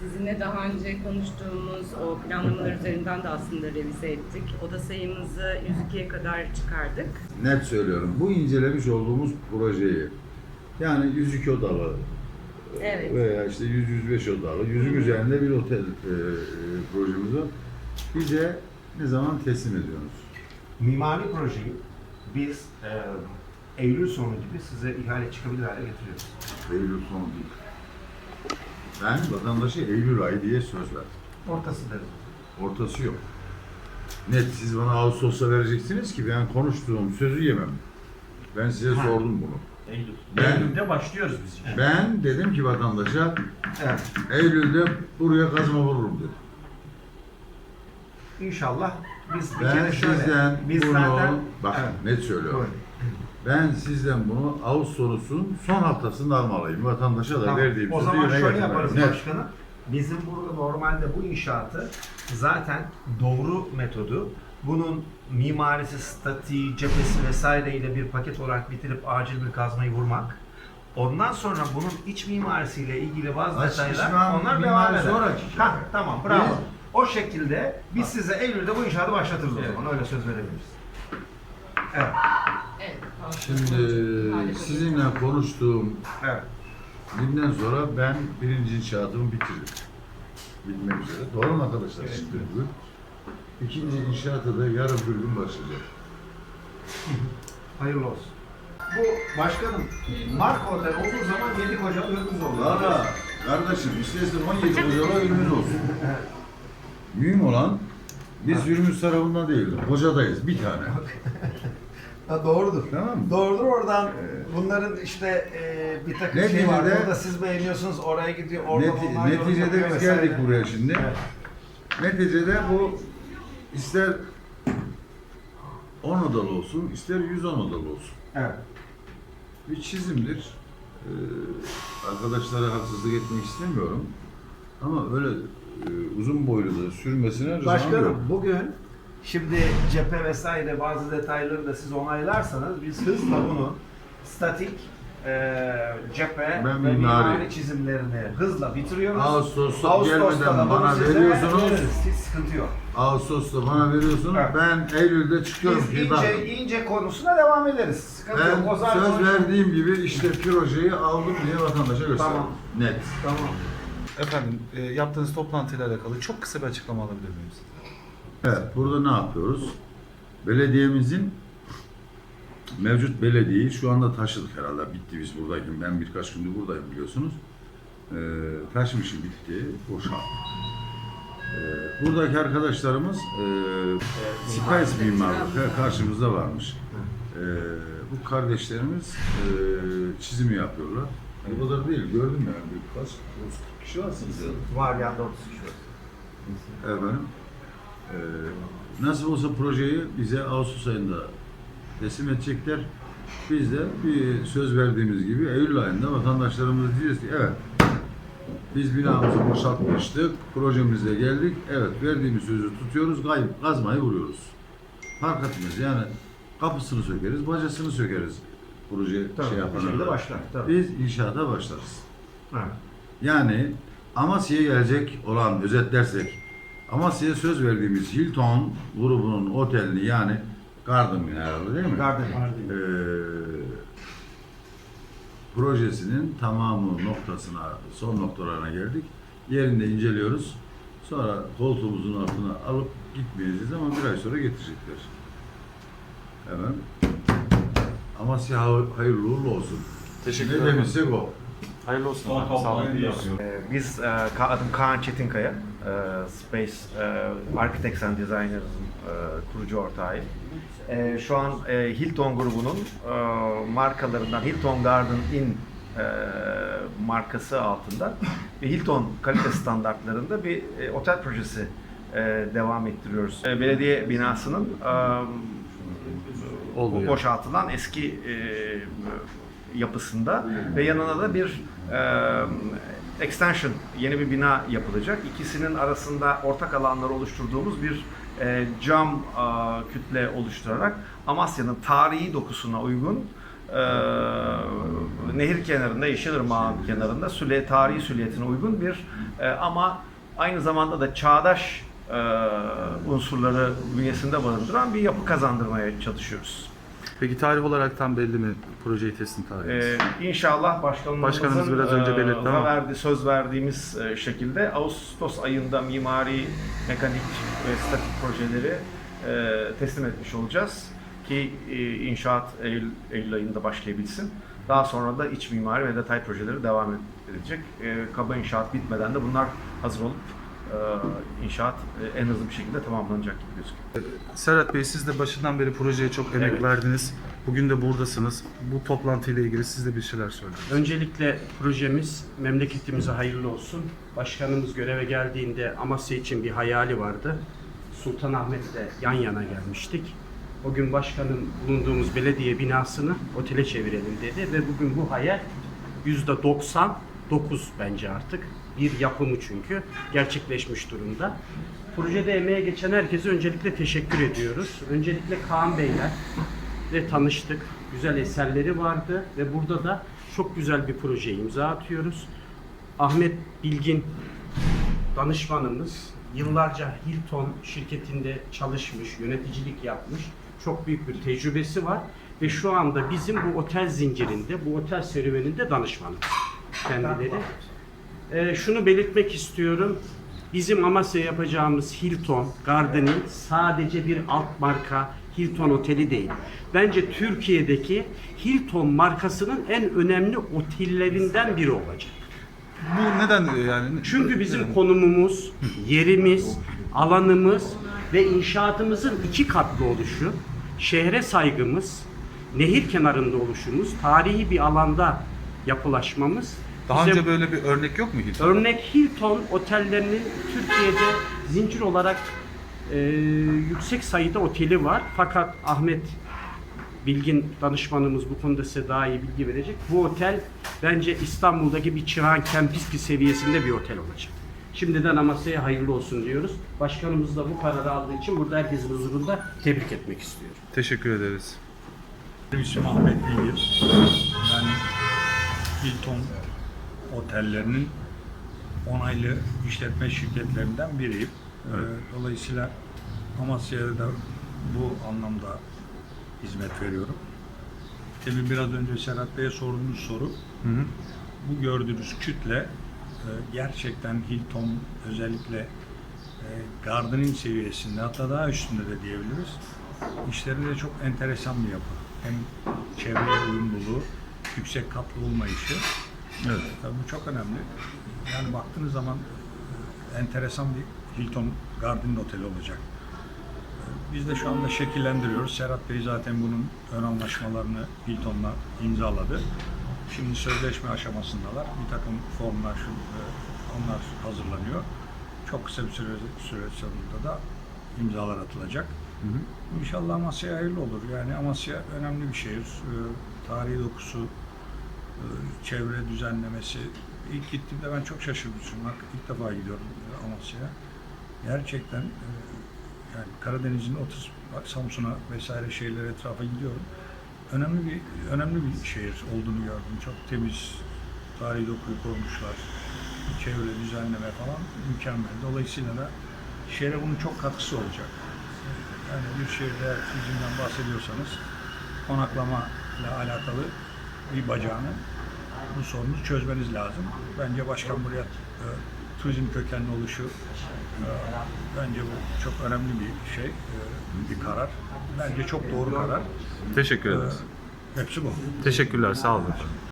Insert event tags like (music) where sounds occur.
Sizinle daha önce konuştuğumuz o planlamalar üzerinden de aslında revize ettik. Oda sayımızı 102'ye kadar çıkardık. Net söylüyorum. Bu incelemiş olduğumuz projeyi yani 102 odalı Evet. veya işte 100-105 odalı, yüzün üzerinde bir otel e, e, projemiz var. Bize ne zaman teslim ediyorsunuz? Mimari projeyi biz e, Eylül sonu gibi size ihale çıkabilir hale getiriyoruz. Eylül sonu değil. Ben vatandaşa Eylül ayı diye söz verdim. Ortası deriz. Ortası yok. Net siz bana Ağustos'ta vereceksiniz ki ben konuştuğum sözü yemem. Ben size Ha. sordum bunu. Eylül. Ben- Eylül'de başlıyoruz biz. Ben dedim ki vatandaşa Evet. Eylül'de buraya kazma vururum dedim. İnşallah biz bir Ben kere şöyle, sizden biz bunu, zaten bak Evet. net söylüyorum. Buyurun. Ben sizden bunu Ağustos'un son haftasında almalıyım. Vatandaşa da Tamam. verdiğim O sözü zaman şöyle getirmeliyim. yaparız Net. başkanım. Bizim burada normalde bu inşaatı zaten doğru metodu bunun mimarisi, statiği, cephesi vesaireyle bir paket olarak bitirip acil bir kazmayı vurmak. Ondan sonra bunun iç mimarisiyle ilgili bazı Aç detaylar onlar mimari devam eder. sonraki şey. Ha, tamam bravo. Biz- o şekilde biz size Eylül'de bu inşaatı başlatırız o zaman öyle söz verebiliriz. Evet. Şimdi sizinle konuştuğum Evet. günden sonra ben birinci inşaatımı bitirdim. Bitmek üzere. Doğru mu arkadaşlar? Evet. Şimdi bugün. İkinci inşaatı da yarın bir gün başlayacak. (laughs) Hayırlı olsun. Bu başkanım Mark Otel olduğu zaman 7 kocalı önümüz oluyor. Valla kardeşim istersen 17 kocalı önümüz olsun. Mühim olan biz yürümüş tarafından değil, kocadayız bir tane. (laughs) Ha, doğrudur. Tamam mı? Doğrudur oradan bunların işte e, bir takım şey Neticede- var. Burada siz beğeniyorsunuz oraya gidiyor. Oradan Neti- onlar neticede biz vesaire. geldik buraya şimdi. Evet. Neticede bu ister 10 odalı olsun, ister 110 odalı olsun. Evet. Bir çizimdir. Ee, arkadaşlara haksızlık etmek istemiyorum. Ama öyle e, uzun boylu da sürmesine rızam Başkanım yok. bugün şimdi cephe vesaire bazı detayları da siz onaylarsanız biz hızla bunu statik e, cephe Ben ve mimari. mimari çizimlerini hızla bitiriyoruz. Ağustos'ta Ağustos'ta gelmeden da bunu bana size veriyorsunuz. veririz. Hiç sıkıntı yok. Ağustos'ta bana veriyorsunuz. Evet. Ben Eylül'de çıkıyorum Biz ki bakın. ince, ince konusuna devam ederiz. Sıkıntı Ben yok. O zaten söz verdiğim gibi işte projeyi aldım diye vatandaşa gösterdim. Tamam. Net. Tamam. Efendim, e, yaptığınız toplantıyla alakalı çok kısa bir açıklama alabilir miyim? Evet, burada ne yapıyoruz? Belediyemizin mevcut belediyeyi şu anda taşıdık herhalde. Bitti biz buradayken. Ben birkaç gündür buradayım biliyorsunuz. Ee, taşmışım bitti. Boşalt. Ee, buradaki arkadaşlarımız e, Spice mimarlık karşımızda varmış. Ee, bu kardeşlerimiz e, çizimi yapıyorlar. O kadar değil, gördüm yani. Kaç, 30 kişi varsınız ya. Var yanda 30 kişi var. Efendim, nasıl olsa projeyi bize Ağustos ayında teslim edecekler. Biz de bir söz verdiğimiz gibi Eylül ayında vatandaşlarımıza diyeceğiz ki evet biz binamızı boşaltmıştık, projemizle geldik. Evet verdiğimiz sözü tutuyoruz, kayıp kazmayı vuruyoruz. Fark etmez yani kapısını sökeriz, bacasını sökeriz proje Tabii, şey yapana başlar, tabii. Biz inşaata başlarız. Evet. Yani Amasya'ya gelecek olan özetlersek Amasya'ya söz verdiğimiz Hilton grubunun otelini yani Garden herhalde değil mi? Garden. Ee, projesinin tamamı noktasına, son noktalarına geldik. Yerinde inceliyoruz. Sonra koltuğumuzun altına alıp gitmeyeceğiz ama bir ay sonra getirecekler. Hemen. Amasya hayırlı uğurlu olsun. Teşekkür ne ederim. demişsek o. Hayırlı olsun. Sağ olun. Ee, Biz, e, adım Kaan Çetinkaya, e, Space e, Architects and Designers'ın e, kurucu ortağıyım. E, Şu an e, Hilton grubunun e, markalarından Hilton Garden Inn e, markası altında ve Hilton kalite standartlarında bir e, otel projesi e, devam ettiriyoruz. E, Belediye binasının e, boşaltılan eski e, yapısında ve yanına da bir e, extension, yeni bir bina yapılacak. İkisinin arasında ortak alanlar oluşturduğumuz bir e, cam e, kütle oluşturarak Amasya'nın tarihi dokusuna uygun e, nehir kenarında, Yeşilırmağın kenarında süle, tarihi süliyetine uygun bir e, ama aynı zamanda da çağdaş e, unsurları bünyesinde barındıran bir yapı kazandırmaya çalışıyoruz. Peki tarih olarak tam belli mi projeyi teslim tarihiniz? Ee, inşallah başkanımızın Başkanımız biraz önce e, belirtti ama. verdi, söz verdiğimiz e, şekilde Ağustos ayında mimari, mekanik ve statik projeleri e, teslim etmiş olacağız ki inşaat Eylül, Eylül ayında başlayabilsin. Daha sonra da iç mimari ve detay projeleri devam edilecek. Kaba inşaat bitmeden de bunlar hazır olup ee, inşaat e, en hızlı bir şekilde tamamlanacak gibi gözüküyor. Serhat Bey siz de başından beri projeye çok emek evet. verdiniz. Bugün de buradasınız. Bu toplantıyla ilgili siz de bir şeyler söyleyin. Öncelikle projemiz memleketimize hayırlı olsun. Başkanımız göreve geldiğinde Amasya için bir hayali vardı. Sultanahmet'le yan yana gelmiştik. O gün başkanın bulunduğumuz belediye binasını otele çevirelim dedi ve bugün bu hayal %90 9 bence artık. Bir yapımı çünkü gerçekleşmiş durumda. Projede emeğe geçen herkese öncelikle teşekkür ediyoruz. Öncelikle Kaan Beyler ve tanıştık. Güzel eserleri vardı ve burada da çok güzel bir projeye imza atıyoruz. Ahmet Bilgin danışmanımız yıllarca Hilton şirketinde çalışmış, yöneticilik yapmış. Çok büyük bir tecrübesi var ve şu anda bizim bu otel zincirinde, bu otel serüveninde danışmanımız kendileri. Ee, şunu belirtmek istiyorum. Bizim Amasya yapacağımız Hilton, Garden'in sadece bir alt marka Hilton oteli değil. Bence Türkiye'deki Hilton markasının en önemli otellerinden biri olacak. Bu neden e, yani? Çünkü bizim konumumuz, yerimiz, alanımız ve inşaatımızın iki katlı oluşu, şehre saygımız, nehir kenarında oluşumuz, tarihi bir alanda yapılaşmamız Daha bize- önce böyle bir örnek yok mu Hilton? Örnek Hilton otellerinin Türkiye'de zincir olarak e, yüksek sayıda oteli var. Fakat Ahmet Bilgin danışmanımız bu konuda size daha iyi bilgi verecek. Bu otel bence İstanbul'daki bir Çırağan Kempiski seviyesinde bir otel olacak. Şimdiden Amasya'ya hayırlı olsun diyoruz. Başkanımız da bu kararı aldığı için burada herkesin huzurunda tebrik etmek istiyorum. Teşekkür ederiz. Benim ismim Ahmet Bilgir. Hilton otellerinin onaylı işletme şirketlerinden biriyim. Ee, Dolayısıyla Amasya'ya da bu anlamda hizmet veriyorum. Tabii biraz önce Serhat Bey'e sorduğunuz soru, bu gördüğünüz kütle e, gerçekten Hilton özellikle e, Garden'in seviyesinde hatta daha üstünde de diyebiliriz. İşleri de çok enteresan bir yapı. Hem çevreye uyumluluğu, yüksek katlı olmayışı. Evet. Tabii bu çok önemli. Yani baktığınız zaman e, enteresan bir Hilton Garden Otel olacak. E, Biz de şu anda şekillendiriyoruz. Serhat Bey zaten bunun ön anlaşmalarını Hilton'la imzaladı. Şimdi sözleşme aşamasındalar. Bir takım formlar, şu, e, onlar hazırlanıyor. Çok kısa bir süre, süre sonunda da imzalar atılacak. İnşallah Amasya hayırlı olur. Yani Amasya önemli bir şehir. E, tarihi dokusu, e, çevre düzenlemesi. İlk gittiğimde ben çok şaşırmıştım. Bak ilk defa gidiyorum e, Amasya'ya. Gerçekten e, yani Karadeniz'in 30 bak Samsun'a vesaire şehirler etrafa gidiyorum. Önemli bir önemli bir şehir olduğunu gördüm. Çok temiz, tarihi dokuyu korumuşlar. Çevre düzenleme falan mükemmel. Dolayısıyla da şehre bunun çok katkısı olacak. Yani bir şehirde turizmden bahsediyorsanız konaklama ile alakalı bir bacağını bu sorunu çözmeniz lazım. Bence başkan buraya e, turizm kökenli oluşu e, bence bu çok önemli bir şey, e, bir karar. Bence çok doğru karar. Teşekkür ederiz. Hepsi bu. Teşekkürler. Sağ olun.